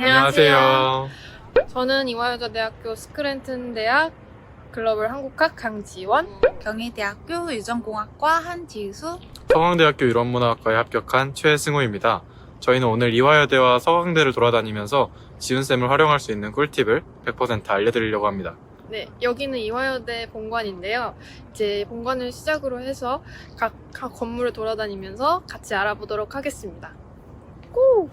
안녕하세요. 저는 이화여자대학교 스크랜튼 대학 글로벌 한국학 강지원. 경희대학교 유전공학과 한지수 서강대학교 유럽문화학과에 합격한 최승우입니다. 저희는 오늘 이화여대와 서강대를 돌아다니면서 지훈쌤을 활용할 수 있는 꿀팁을 100% 알려드리려고 합니다. 네, 여기는 이화여대 본관인데요. 이제 본관을 시작으로 해서 각, 각 건물을 돌아다니면서 같이 알아보도록 하겠습니다. 고!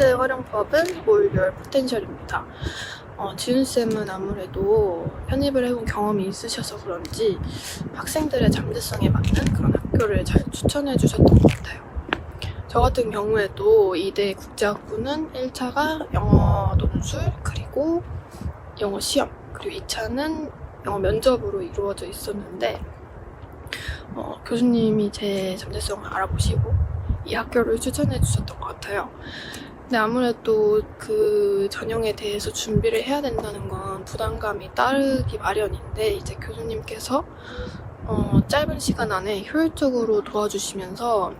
번째 활용법은 몰열 포텐셜입니다. 어, 지훈쌤은 아무래도 편입을 해본 경험이 있으셔서 그런지 학생들의 잠재성에 맞는 그런 학교를 잘 추천해 주셨던 것 같아요. 저 같은 경우에도 이대 국제학부는 1차가 영어 논술, 그리고 영어 시험, 그리고 2차는 영어 면접으로 이루어져 있었는데, 어, 교수님이 제 잠재성을 알아보시고 이 학교를 추천해 주셨던 것 같아요. 근데 아무래도 그 전형에 대해서 준비를 해야 된다는 건 부담감이 따르기 마련인데, 이제 교수님께서 어, 짧은 시간 안에 효율적으로 도와주시면서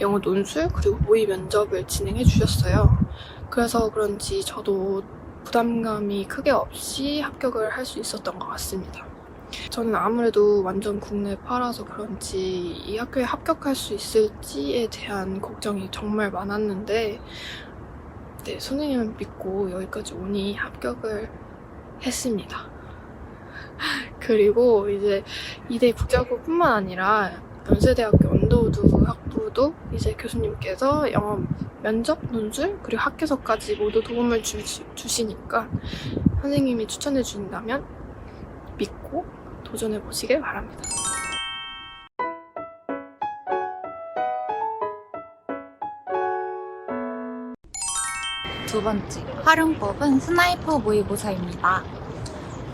영어 논술 그리고 모의 면접을 진행해 주셨어요. 그래서 그런지 저도 부담감이 크게 없이 합격을 할 수 있었던 것 같습니다. 저는 아무래도 완전 국내 파라서 그런지 이 학교에 합격할 수 있을지에 대한 걱정이 정말 많았는데 네, 선생님을 믿고 여기까지 오니 합격을 했습니다. 그리고 이제 이대 국제학부뿐만 아니라 연세대학교 언더우드 학부도 이제 교수님께서 영어 면접, 논술, 그리고 학교서까지 모두 도움을 주, 주시니까 선생님이 추천해 주신다면 믿고 도전해 보시길 바랍니다. 두 번째 활용법은 스나이퍼 모의고사입니다.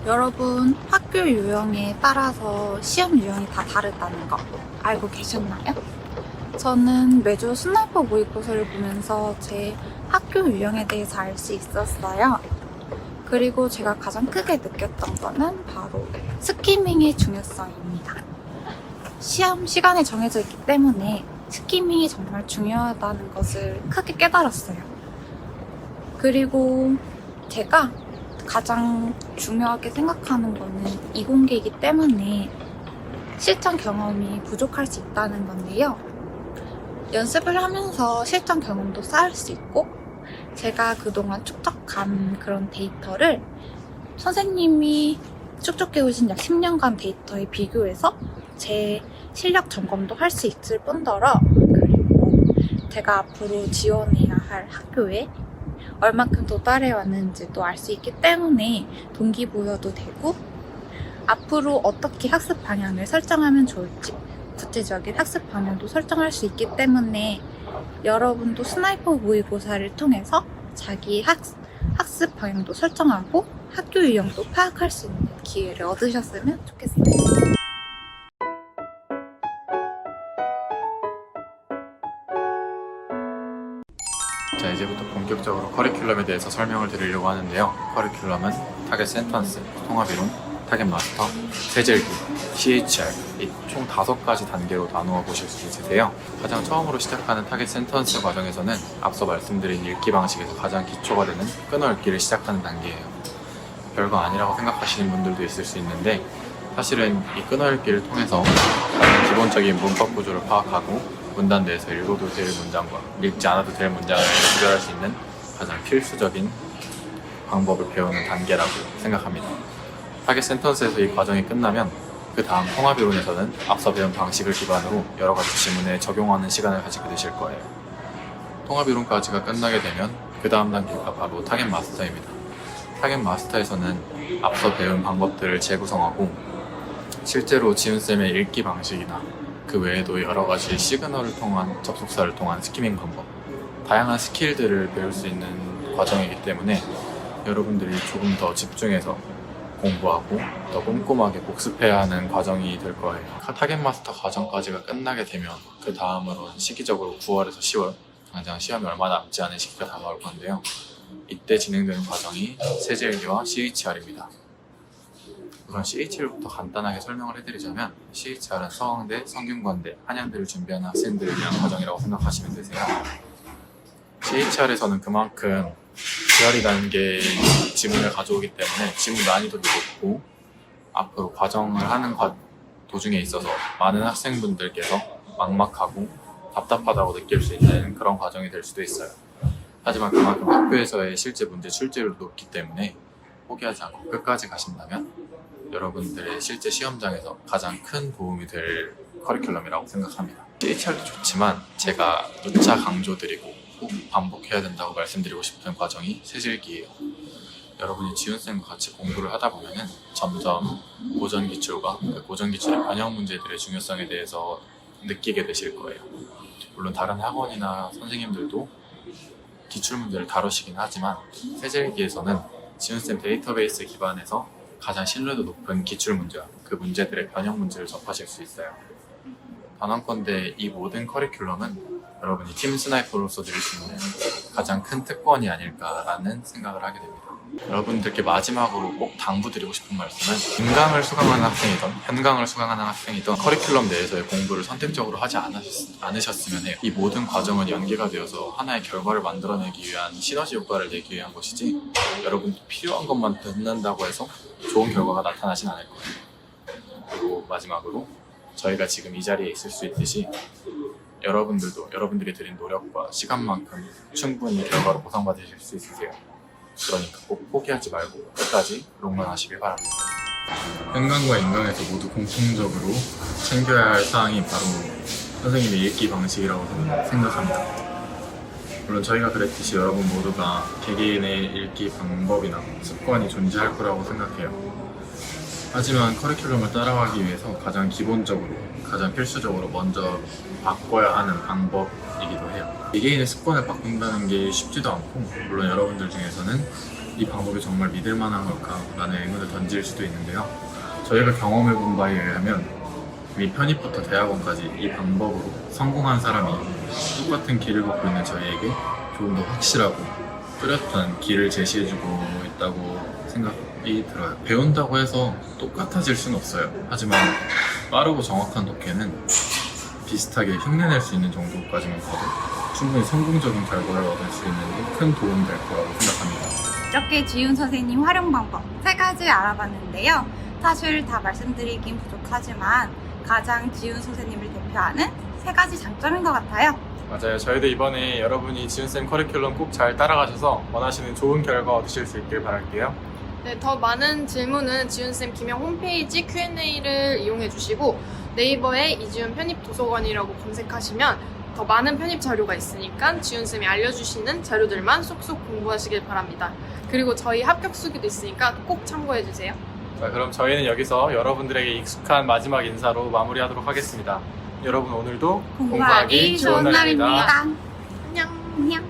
여러분 학교 유형에 따라서 시험 유형이 다 다르다는 거 알고 계셨나요? 저는 매주 스나이퍼 모의고사를 보면서 제 학교 유형에 대해서 알 수 있었어요. 그리고 제가 가장 크게 느꼈던 거는 바로 스키밍의 중요성입니다. 시험 시간이 정해져 있기 때문에 스키밍이 정말 중요하다는 것을 크게 깨달았어요. 그리고 제가 가장 중요하게 생각하는 거는 이공계이기 때문에 실전 경험이 부족할 수 있다는 건데요. 연습을 하면서 실전 경험도 쌓을 수 있고 제가 그동안 축적한 그런 데이터를 선생님이 축적해 오신 약 10년간 데이터에 비교해서 제 실력 점검도 할 수 있을 뿐더러 그리고 제가 앞으로 지원해야 할 학교에 얼만큼 도달해 왔는지도 알수 있기 때문에 동기부여도 되고 앞으로 어떻게 학습 방향을 설정하면 좋을지 구체적인 학습 방향도 설정할 수 있기 때문에 여러분도 스나이퍼 모의고사를 통해서 자기 학, 학습 방향도 설정하고 학교 유형도 파악할 수 있는 기회를 얻으셨으면 좋겠어요. 자, 이제부터 본격적으로 커리큘럼에 대해서 설명을 드리려고 하는데요. 커리큘럼은 타겟 센턴스, 통합이론, 타겟 마스터, 세절기, CHR 이총 다섯 가지 단계로 나누어 보실 수 있으세요. 가장 처음으로 시작하는 타겟 센턴스 과정에서는 앞서 말씀드린 읽기 방식에서 가장 기초가 되는 끊어 읽기를 시작하는 단계예요. 별거 아니라고 생각하시는 분들도 있을 수 있는데 사실은 이 끊어 읽기를 통해서 가장 기본적인 문법 구조를 파악하고 문단 내에서 읽어도 될 문장과 읽지 않아도 될 문장을 구별할 수 있는 가장 필수적인 방법을 배우는 단계라고 생각합니다. 타겟 센턴스에서 이 과정이 끝나면 그 다음 통합이론에서는 앞서 배운 방식을 기반으로 여러 가지 지문에 적용하는 시간을 가지게 되실 거예요. 통합이론까지가 끝나게 되면 그 다음 단계가 바로 타겟 마스터입니다. 타겟 마스터에서는 앞서 배운 방법들을 재구성하고 실제로 지훈쌤의 읽기 방식이나 그 외에도 여러 가지 시그널을 통한 접속사를 통한 스키밍 방법, 다양한 스킬들을 배울 수 있는 과정이기 때문에 여러분들이 조금 더 집중해서 공부하고 더 꼼꼼하게 복습해야 하는 과정이 될 거예요. 타겟 마스터 과정까지가 끝나게 되면 그 다음으로는 시기적으로 9월에서 10월 당장 시험이 얼마 남지 않은 시기가 다가올 건데요. 이때 진행되는 과정이 세제일기와 CHR입니다. 우선 CHR부터 간단하게 설명을 해드리자면 CHR은 서강대, 성균관대, 한양대를 준비하는 학생들을 위한 과정이라고 생각하시면 되세요. CHR에서는 그만큼 지열이 단계 지문을 가져오기 때문에 지문 난이도도 높고 앞으로 과정을 하는 과- 도중에 있어서 많은 학생분들께서 막막하고 답답하다고 느낄 수 있는 그런 과정이 될 수도 있어요. 하지만 그만큼 학교에서의 실제 문제 출제율도 높기 때문에 포기하지 않고 끝까지 가신다면 여러분들의 실제 시험장에서 가장 큰 도움이 될 커리큘럼이라고 생각합니다. CHR도 좋지만 제가 누차 강조드리고 꼭 반복해야 된다고 말씀드리고 싶은 과정이 세질기예요. 여러분이 지훈쌤과 같이 공부를 하다 보면은 점점 고전 기출과 그 고전 기출의 변형 문제들의 중요성에 대해서 느끼게 되실 거예요. 물론 다른 학원이나 선생님들도 기출 문제를 다루시긴 하지만 세질기에서는 지훈쌤 데이터베이스 기반에서 가장 신뢰도 높은 기출 문제와 그 문제들의 변형 문제를 접하실 수 있어요. 단언컨대 이 모든 커리큘럼은 여러분이 팀 스나이퍼로서 드릴 수 있는 가장 큰 특권이 아닐까라는 생각을 하게 됩니다. 여러분들께 마지막으로 꼭 당부드리고 싶은 말씀은 인강을 수강하는 학생이든 현강을 수강하는 학생이든 커리큘럼 내에서의 공부를 선택적으로 하지 않으셨, 않으셨 으면 해요. 이 모든 과정은 연계가 되어서 하나의 결과를 만들어내기 위한 시너지 효과를 내기 위한 것이지 여러분 필요한 것만 듣는다고 해서 좋은 결과가 나타나진 않을 거예요. 그리고 마지막으로 저희가 지금 이 자리에 있을 수 있듯이 여러분들도 여러분들이 들인 노력과 시간만큼 충분히 결과로 보상받으실 수 있으세요. 그러니까 꼭 포기하지 말고 끝까지 롱런 하시길 바랍니다. 현강과 인강에서 모두 공통적으로 챙겨야 할 사항이 바로 선생님의 읽기 방식이라고 생각합니다. 물론 저희가 그랬듯이 여러분 모두가 개개인의 읽기 방법이나 습관이 존재할 거라고 생각해요. 하지만 커리큘럼을 따라가기 위해서 가장 기본적으로, 가장 필수적으로 먼저 바꿔야 하는 방법이기도 해요. 개개인의 습관을 바꾼다는 게 쉽지도 않고, 물론 여러분들 중에서는 이 방법이 정말 믿을 만한 걸까라는 의문을 던질 수도 있는데요. 저희가 경험해 본 바에 의하면 이미 편입부터 대학원까지 이 방법으로 성공한 사람이 똑같은 길을 걷고 있는 저희에게 조금 더 확실하고 뚜렷한 길을 제시해주고 있다고 생각이 들어요. 배운다고 해서 똑같아질 수는 없어요. 하지만 빠르고 정확한 독해는 비슷하게 흉내낼 수 있는 정도까지만 가도 충분히 성공적인 결과를 얻을 수 있는 데큰 도움이 될 거라고 생각합니다. 이렇게 지훈 선생님 활용 방법 세 가지 알아봤는데요. 사실 다 말씀드리긴 부족하지만 가장 지훈 선생님을 대표하는 세 가지 장점인 것 같아요. 맞아요. 저희도 이번에 여러분이 지훈쌤 커리큘럼 꼭 잘 따라가셔서 원하시는 좋은 결과 얻으실 수 있길 바랄게요. 네, 더 많은 질문은 지훈쌤 김영 홈페이지 Q&A를 이용해 주시고 네이버에 이지훈 편입 도서관이라고 검색하시면 더 많은 편입 자료가 있으니까 지훈쌤이 알려주시는 자료들만 쏙쏙 공부하시길 바랍니다. 그리고 저희 합격 수기도 있으니까 꼭 참고해 주세요. 자, 그럼 저희는 여기서 여러분들에게 익숙한 마지막 인사로 마무리하도록 하겠습니다. 여러분 오늘도 공부하기 좋은 날입니다. 안녕. 안녕.